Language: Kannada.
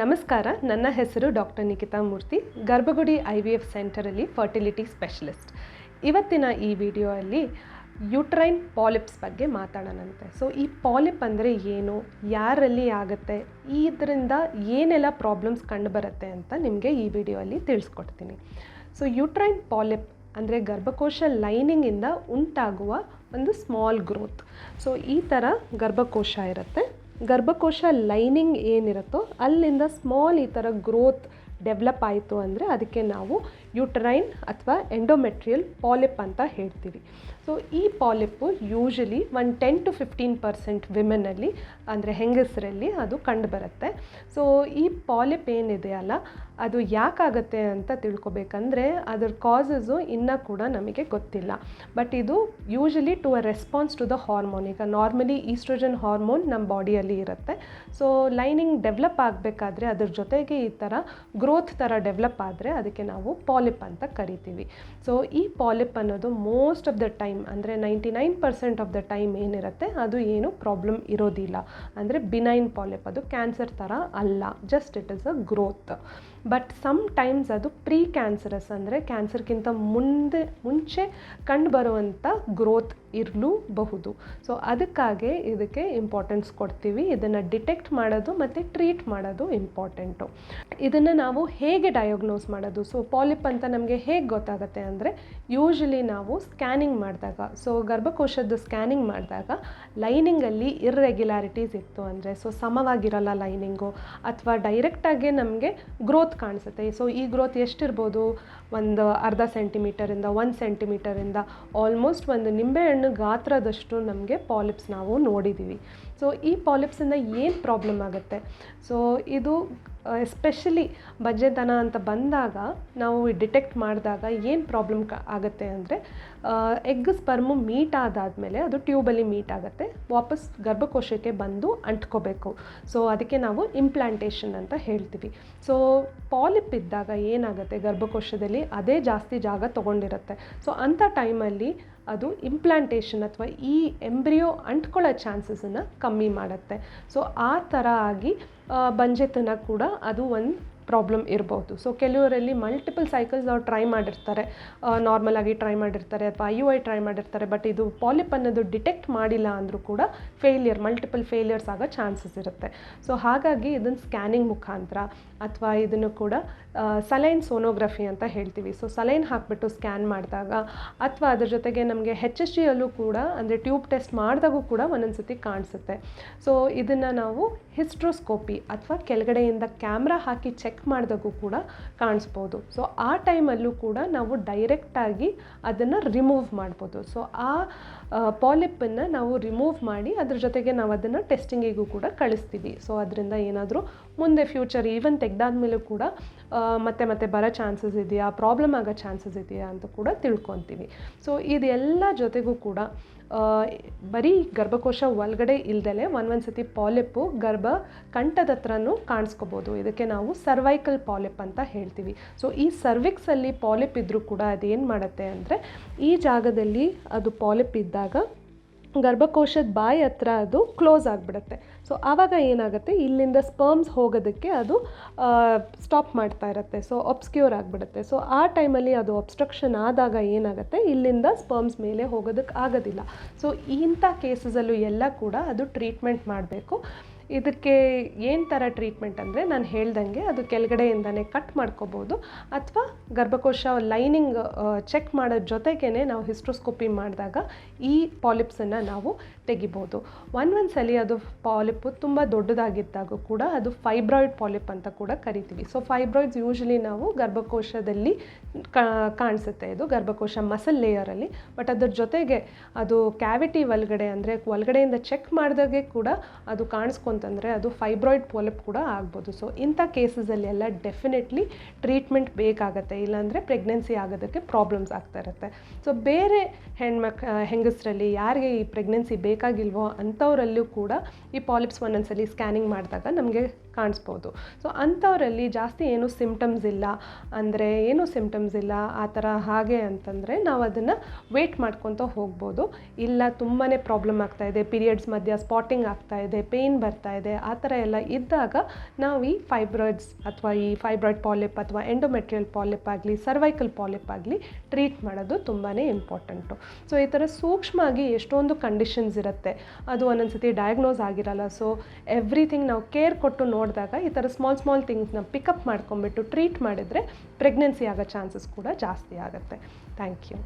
ನಮಸ್ಕಾರ, ನನ್ನ ಹೆಸರು doctor Nikhita Murthy, Garbhagudi I V F ಸೆಂಟರಲ್ಲಿ fertility specialist. ಇವತ್ತಿನ ಈ ವಿಡಿಯೋ ಅಲ್ಲಿ ಯುಟ್ರೈನ್ ಪಾಲಿಪ್ಸ್ ಬಗ್ಗೆ ಮಾತಾಡೋಣಂತೆ. ಸೊ ಈ ಪಾಲಿಪ್ ಅಂದರೆ ಏನು, ಯಾರಲ್ಲಿ ಆಗುತ್ತೆ, ಇದರಿಂದ ಏನೆಲ್ಲ ಪ್ರಾಬ್ಲಮ್ಸ್ ಕಂಡುಬರುತ್ತೆ ಅಂತ ನಿಮಗೆ ಈ ವಿಡಿಯೋಲ್ಲಿ ತಿಳಿಸ್ಕೊಡ್ತೀನಿ. ಸೊ ಯುಟ್ರೈನ್ ಪಾಲಿಪ್ ಅಂದರೆ ಗರ್ಭಕೋಶ ಲೈನಿಂಗಿಂದ ಉಂಟಾಗುವ ಒಂದು ಸ್ಮಾಲ್ ಗ್ರೋತ್. ಸೊ ಈ ಥರ ಗರ್ಭಕೋಶ ಇರುತ್ತೆ. ಗರ್ಭಕೋಶ ಲೈನಿಂಗ್ ಏನಿರುತ್ತೋ ಅಲ್ಲಿಂದ ಸ್ಮಾಲ್ ಈ ಥರ ಗ್ರೋತ್ ಡೆವಲಪ್ ಆಯಿತು ಅಂದರೆ ಅದಕ್ಕೆ ನಾವು ಯುಟ್ರೈನ್ ಅಥವಾ ಎಂಡೋಮೆಟ್ರಿಯಲ್ ಪಾಲಿಪ್ ಅಂತ ಹೇಳ್ತೀವಿ. ಸೊ ಈ polyp usually one ten to fifteen percent ವಿಮೆನಲ್ಲಿ ಅಂದರೆ ಹೆಂಗಸರಲ್ಲಿ ಅದು ಕಂಡುಬರುತ್ತೆ. ಸೊ ಈ ಪಾಲಿಪ್ ಏನಿದೆಯಲ್ಲ ಅದು ಯಾಕಾಗತ್ತೆ ಅಂತ ತಿಳ್ಕೊಬೇಕಂದ್ರೆ ಅದರ ಕಾಸಸ್ಸು ಇನ್ನೂ ಕೂಡ ನಮಗೆ ಗೊತ್ತಿಲ್ಲ. ಬಟ್ ಇದು usually to a response to the hormone ಈಗ ನಾರ್ಮಲಿ ಈಸ್ಟ್ರೋಜನ್ ಹಾರ್ಮೋನ್ ನಮ್ಮ ಬಾಡಿಯಲ್ಲಿ ಇರುತ್ತೆ. ಸೊ ಲೈನಿಂಗ್ ಡೆವಲಪ್ ಆಗಬೇಕಾದ್ರೆ ಅದ್ರ ಜೊತೆಗೆ ಈ ಥರ ಗ್ರೋತ್ ಥರ ಡೆವಲಪ್ ಆದರೆ ಅದಕ್ಕೆ ನಾವು ಪಾಲಿಪ್ ಅಂತ ಕರಿತೀವಿ. ಸೊ ಈ ಪಾಲಿಪ್ ಅನ್ನೋದು ಮೋಸ್ಟ್ ಆಫ್ ದ ಟೈಮ್ ಅಂದರೆ ninety nine percent of the time ಏನಿರುತ್ತೆ ಅದು ಏನು ಪ್ರಾಬ್ಲಮ್ ಇರೋದಿಲ್ಲ. ಅಂದರೆ ಬಿನೈನ್ ಪಾಲಿಪ್ ಅದು ಕ್ಯಾನ್ಸರ್ ಥರ ಅಲ್ಲ. Just it is a growth but some times ಅದು ಪ್ರೀ ಕ್ಯಾನ್ಸರಸ್ ಅಂದರೆ ಕ್ಯಾನ್ಸರ್ಗಿಂತ ಮುಂದೆ, ಮುಂಚೆ ಕಂಡುಬರುವಂಥ ಗ್ರೋತ್ ಇರಲೂಬಹುದು. ಸೊ ಅದಕ್ಕಾಗಿ ಇದಕ್ಕೆ ಇಂಪಾರ್ಟೆನ್ಸ್ ಕೊಡ್ತೀವಿ. ಇದನ್ನು ಡಿಟೆಕ್ಟ್ ಮಾಡೋದು ಮತ್ತು ಟ್ರೀಟ್ ಮಾಡೋದು ಇಂಪಾರ್ಟೆಂಟು ಇದನ್ನು ನಾವು ಹೇಗೆ ಡಯಾಗ್ನೋಸ್ ಮಾಡೋದು? ಸೊ ಪಾಲಿಪ್ ಅಂತ ನಮಗೆ ಹೇಗೆ ಗೊತ್ತಾಗುತ್ತೆ ಅಂದರೆ ಯೂಶಲಿ ನಾವು ಸ್ಕ್ಯಾನಿಂಗ್ ಮಾಡಿದಾಗ ಸೊ ಗರ್ಭಕೋಶದ್ದು ಸ್ಕ್ಯಾನಿಂಗ್ ಮಾಡಿದಾಗ ಲೈನಿಂಗಲ್ಲಿ ಇರ್ರೆಗ್ಯುಲಾರಿಟೀಸ್ ಇತ್ತು ಅಂದರೆ ಸೊ ಸಮವಾಗಿರಲ್ಲ ಲೈನಿಂಗು ಅಥವಾ ಡೈರೆಕ್ಟಾಗಿ ನಮಗೆ ಗ್ರೋತ್ ಕಾಣಿಸುತ್ತೆ. ಸೊ ಈ ಗ್ರೋತ್ ಎಷ್ಟಿರ್ಬೋದು? ಒಂದು ಅರ್ಧ ಸೆಂಟಿಮೀಟರಿಂದ ಒಂದು ಸೆಂಟಿಮೀಟರಿಂದ ಆಲ್ಮೋಸ್ಟ್ ಒಂದು ನಿಂಬೆಹಣ್ಣು ಗಾತ್ರದಷ್ಟು ನಮಗೆ ಪಾಲಿಪ್ಸ್ ನಾವು ನೋಡಿದ್ದೀವಿ ಸೊ ಈ ಪಾಲಿಪ್ಸಿಂದ ಏನು ಪ್ರಾಬ್ಲಮ್ ಆಗುತ್ತೆ? ಸೊ ಇದು ಎಸ್ಪೆಷಲಿ ಬಜ್ಜೆತನ ಅಂತ ಬಂದಾಗ ನಾವು ಡಿಟೆಕ್ಟ್ ಮಾಡಿದಾಗ ಏನು ಪ್ರಾಬ್ಲಮ್ ಕ ಆಗುತ್ತೆ ಅಂದರೆ ಎಗ್ ಸ್ಪರ್ಮು ಮೀಟ್ ಆದಾದಮೇಲೆ ಅದು ಟ್ಯೂಬಲ್ಲಿ ಮೀಟ್ ಆಗುತ್ತೆ, ವಾಪಸ್ ಗರ್ಭಕೋಶಕ್ಕೆ ಬಂದು ಅಂಟ್ಕೋಬೇಕು. ಸೊ ಅದಕ್ಕೆ ನಾವು ಇಂಪ್ಲಾಂಟೇಷನ್ ಅಂತ ಹೇಳ್ತೀವಿ. ಸೊ ಪಾಲಿಪ್ ಇದ್ದಾಗ ಏನಾಗುತ್ತೆ, ಗರ್ಭಕೋಶದಲ್ಲಿ ಅದೇ ಜಾಸ್ತಿ ಜಾಗ ತೊಗೊಂಡಿರುತ್ತೆ. ಸೊ ಅಂಥ ಟೈಮಲ್ಲಿ ಅದು ಇಂಪ್ಲಾಂಟೇಷನ್ ಅಥವಾ ಈ ಎಂಬ್ರಿಯೋ ಅಂಟ್ಕೊಳ್ಳೋ ಚಾನ್ಸಸನ್ನು ಕಮ್ಮಿ ಮಾಡುತ್ತೆ. ಸೊ ಆ ಥರ ಆಗಿ ಬಂಜೆತನ ಕೂಡ ಅದು ಒಂದು ಪ್ರಾಬ್ಲಮ್ ಇರ್ಬೋದು. ಸೊ ಕೆಲವರಲ್ಲಿ ಮಲ್ಟಿಪಲ್ ಸೈಕಲ್ಸ್ ಅವ್ರು ಟ್ರೈ ಮಾಡಿರ್ತಾರೆ. ನಾರ್ಮಲ್ ಆಗಿ ಟ್ರೈ ಮಾಡಿರ್ತಾರೆ ಅಥವಾ ಐ ಯು ಐ ಟ್ರೈ ಮಾಡಿರ್ತಾರೆ. ಬಟ್ ಇದು ಪಾಲಿಪ್ ಅನ್ನೋದು ಡಿಟೆಕ್ಟ್ ಮಾಡಿಲ್ಲ ಅಂದರೂ ಕೂಡ ಫೇಲಿಯರ್ ಮಲ್ಟಿಪಲ್ ಫೇಲಿಯರ್ಸ್ ಆಗೋ ಚಾನ್ಸಸ್ ಇರುತ್ತೆ. ಸೊ ಹಾಗಾಗಿ ಇದನ್ನು ಸ್ಕ್ಯಾನಿಂಗ್ ಮುಖಾಂತರ ಅಥವಾ ಇದನ್ನು ಕೂಡ ಸಲೈನ್ ಸೋನೋಗ್ರಫಿ ಅಂತ ಹೇಳ್ತೀವಿ. ಸೊ ಸಲೈನ್ ಹಾಕಿಬಿಟ್ಟು ಸ್ಕ್ಯಾನ್ ಮಾಡಿದಾಗ ಅಥವಾ ಅದ್ರ ಜೊತೆಗೆ ನಮಗೆ ಹೆಚ್ ಎಸ್ ಜಿಯಲ್ಲೂ ಕೂಡ, ಅಂದರೆ ಟ್ಯೂಬ್ ಟೆಸ್ಟ್ ಮಾಡಿದಾಗೂ ಕೂಡ ಒಂದೊಂದು ಸತಿ ಕಾಣಿಸುತ್ತೆ. ಸೊ ಇದನ್ನು ನಾವು ಹಿಸ್ಟ್ರೋಸ್ಕೋಪಿ ಅಥವಾ ಕೆಳಗಡೆಯಿಂದ ಕ್ಯಾಮ್ರಾ ಹಾಕಿ ಚೆಕ್ ಮಾಡಿದಾಗೂ ಕೂಡ ಕಾಣಿಸ್ಬೋದು. ಸೊ ಆ ಟೈಮಲ್ಲೂ ಕೂಡ ನಾವು ಡೈರೆಕ್ಟಾಗಿ ಅದನ್ನು ರಿಮೂವ್ ಮಾಡ್ಬೋದು. ಸೊ ಆ ಪಾಲಿಪನ್ನು ನಾವು ರಿಮೂವ್ ಮಾಡಿ ಅದ್ರ ಜೊತೆಗೆ ನಾವು ಅದನ್ನು ಟೆಸ್ಟಿಂಗಿಗೂ ಕೂಡ ಕಳಿಸ್ತೀವಿ. ಸೊ ಅದರಿಂದ ಏನಾದರೂ ಮುಂದೆ ಫ್ಯೂಚರ್ ಈವನ್ ತೆಗ್ದಾದ್ಮೇಲೂ ಕೂಡ ಮತ್ತೆ ಮತ್ತೆ ಬರೋ ಚಾನ್ಸಸ್ ಇದೆಯಾ ಪ್ರಾಬ್ಲಮ್ ಆಗೋ ಚಾನ್ಸಸ್ ಇದೆಯಾ ಅಂತ ಕೂಡ ತಿಳ್ಕೊತೀವಿ. ಸೊ ಇದೆಲ್ಲ ಜೊತೆಗೂ ಕೂಡ ಬರೀ ಗರ್ಭಕೋಶ ಒಳಗಡೆ ಇಲ್ದಲೆ ಒಂದೊಂದು ಸತಿ ಪಾಲಿಪ್ಪು ಗರ್ಭ ಕಂಠದ ಹತ್ರನೂ ಕಾಣಿಸ್ಕೋಬೋದು. ಇದಕ್ಕೆ ನಾವು ಸರ್ವೈಕಲ್ ಪಾಲಿಪ್ ಅಂತ ಹೇಳ್ತೀವಿ. ಸೊ ಈ ಸರ್ವಿಕ್ಸಲ್ಲಿ ಪಾಲಿಪ್ ಇದ್ದರೂ ಕೂಡ ಅದೇನು ಮಾಡುತ್ತೆ ಅಂದರೆ, ಈ ಜಾಗದಲ್ಲಿ ಅದು ಪಾಲಿಪ್ ಇದ್ದಾಗ ಗರ್ಭಕೋಶದ ಬಾಯಿ ಹತ್ರ ಅದು ಕ್ಲೋಸ್ ಆಗಿಬಿಡುತ್ತೆ. ಸೊ ಆವಾಗ ಏನಾಗುತ್ತೆ? ಇಲ್ಲಿಂದ ಸ್ಪರ್ಮ್ಸ್ ಹೋಗೋದಕ್ಕೆ ಅದು ಸ್ಟಾಪ್ ಮಾಡ್ತಾ ಇರುತ್ತೆ. ಸೊ ಅಬ್ಸ್ಕ್ಯೂರ್ ಆಗಿಬಿಡುತ್ತೆ. ಸೊ ಆ ಟೈಮಲ್ಲಿ ಅದು ಅಬ್ಸ್ಟ್ರಕ್ಷನ್ ಆದಾಗ ಏನಾಗುತ್ತೆ? ಇಲ್ಲಿಂದ ಸ್ಪರ್ಮ್ಸ್ ಮೇಲೆ ಹೋಗೋದಕ್ಕೆ ಆಗೋದಿಲ್ಲ. ಸೊ ಇಂಥ ಕೇಸಸಲ್ಲೂ ಎಲ್ಲ ಕೂಡ ಅದು ಟ್ರೀಟ್ಮೆಂಟ್ ಮಾಡಬೇಕು. ಇದಕ್ಕೆ ಏನು ಥರ ಟ್ರೀಟ್ಮೆಂಟ್ ಅಂದರೆ ನಾನು ಹೇಳ್ದಂಗೆ ಅದು ಕೆಳಗಡೆಯಿಂದನೇ ಕಟ್ ಮಾಡ್ಕೋಬೋದು. ಅಥವಾ ಗರ್ಭಕೋಶ ಲೈನಿಂಗ್ ಚೆಕ್ ಮಾಡೋ ಜೊತೆಗೇ ನಾವು ಹಿಸ್ಟ್ರೋಸ್ಕೋಪಿ ಮಾಡಿದಾಗ ಈ ಪಾಲಿಪ್ಸನ್ನು ನಾವು ತೆಗಿಬೋದು. ಒಂದೊಂದು ಸಲ ಅದು ಪಾಲಿಪು ತುಂಬ ದೊಡ್ಡದಾಗಿದ್ದಾಗ ಕೂಡ ಅದು ಫೈಬ್ರಾಯ್ಡ್ ಪಾಲಿಪ್ ಅಂತ ಕೂಡ ಕರಿತೀವಿ. ಸೊ ಫೈಬ್ರಾಯ್ಡ್ಸ್ ಯೂಶಲಿ ನಾವು ಗರ್ಭಕೋಶದಲ್ಲಿ ಕಾಣಿಸುತ್ತೆ ಇದು, ಗರ್ಭಕೋಶ ಮಸಲ್ ಲೇಯರಲ್ಲಿ ಬಟ್ ಅದ್ರ ಜೊತೆಗೆ ಅದು ಕ್ಯಾವಿಟಿ ಒಳಗಡೆ ಅಂದರೆ ಒಳಗಡೆಯಿಂದ ಚೆಕ್ ಮಾಡಿದಾಗೆ ಕೂಡ ಅದು ಕಾಣಿಸ್ಕೊಂತಂದರೆ ಅದು ಫೈಬ್ರಾಯ್ಡ್ ಪಾಲಿಪ್ ಕೂಡ ಆಗ್ಬೋದು. ಸೊ ಇಂಥ ಕೇಸಸಲ್ಲಿ ಎಲ್ಲ ಡೆಫಿನೆಟ್ಲಿ ಟ್ರೀಟ್ಮೆಂಟ್ ಬೇಕಾಗತ್ತೆ. ಇಲ್ಲಾಂದರೆ ಪ್ರೆಗ್ನೆನ್ಸಿ ಆಗೋದಕ್ಕೆ ಪ್ರಾಬ್ಲಮ್ಸ್ ಆಗ್ತಾ ಇರುತ್ತೆ. ಸೊ ಬೇರೆ ಹೆಣ್ಮಕ್, ಹೆಂಗಸರಲ್ಲಿ ಯಾರಿಗೆ ಈ ಪ್ರೆಗ್ನೆನ್ಸಿ ಬೇಕಾಗಿಲ್ವೋ ಅಂಥವರಲ್ಲೂ ಕೂಡ ಈ ಪಾಲಿಪ್ಸ್ ಒಂದೊಂದ್ಸಲಿ ಸ್ಕ್ಯಾನಿಂಗ್ ಮಾಡಿದಾಗ ನಮಗೆ ಕಾಣಿಸ್ಬೋದು. ಸೊ ಅಂಥವರಲ್ಲಿ ಜಾಸ್ತಿ ಏನು ಸಿಮ್ಟಮ್ಸ್ ಇಲ್ಲ. ಅಂದರೆ ಏನು ಸಿಮ್ಟಮ್ಸ್ ಇಲ್ಲ, ಆ ಥರ ಹಾಗೆ ಅಂತಂದರೆ ನಾವು ಅದನ್ನು ವೇಟ್ ಮಾಡ್ಕೊತ ಹೋಗ್ಬೋದು. ಇಲ್ಲ ತುಂಬಾ ಪ್ರಾಬ್ಲಮ್ ಆಗ್ತಾ ಇದೆ ಪೀರಿಯಡ್ಸ್ ಮಧ್ಯ ಸ್ಪಾಟಿಂಗ್ ಆಗ್ತಾ ಇದೆ ಪೇಯ್ನ್ ಬರ್ತಾ ಇದೆ, ಆ ಥರ ಎಲ್ಲ ಇದ್ದಾಗ ನಾವು ಈ ಫೈಬ್ರಾಯ್ಡ್ಸ್ ಅಥವಾ ಈ ಫೈಬ್ರಾಯ್ಡ್ ಪಾಲಿಪ್ ಅಥವಾ ಎಂಡೋಮೆಟ್ರಿಯಲ್ ಪಾಲಿಪ್ ಆಗಲಿ ಸರ್ವೈಕಲ್ ಪಾಲಿಪ್ ಆಗಲಿ ಟ್ರೀಟ್ ಮಾಡೋದು ತುಂಬಾ ಇಂಪಾರ್ಟೆಂಟು ಸೊ ಈ ಥರ ಸೂಕ್ಷ್ಮವಾಗಿ ಎಷ್ಟೊಂದು ಕಂಡೀಷನ್ಸ್ ಇರುತ್ತೆ. ಅದು ಒಂದೊಂದ್ಸತಿ ಡಯಾಗ್ನೋಸ್ ಆಗಿರಲ್ಲ. ಸೊ ಎವ್ರಿಥಿಂಗ್ ನಾವು ಕೇರ್ ಕೊಟ್ಟು ನೋಡಿದಾಗ ಈ ಥರ ಸ್ಮಾಲ್ ಸ್ಮಾಲ್ ಥಿಂಗ್ಸ್ನ ಪಿಕಪ್ ಮಾಡ್ಕೊಂಬಿಟ್ಟು ಟ್ರೀಟ್ ಮಾಡಿದರೆ ಪ್ರೆಗ್ನೆನ್ಸಿ ಆಗೋ ಚಾನ್ಸಸ್ ಕೂಡ ಜಾಸ್ತಿ ಆಗುತ್ತೆ. Thank you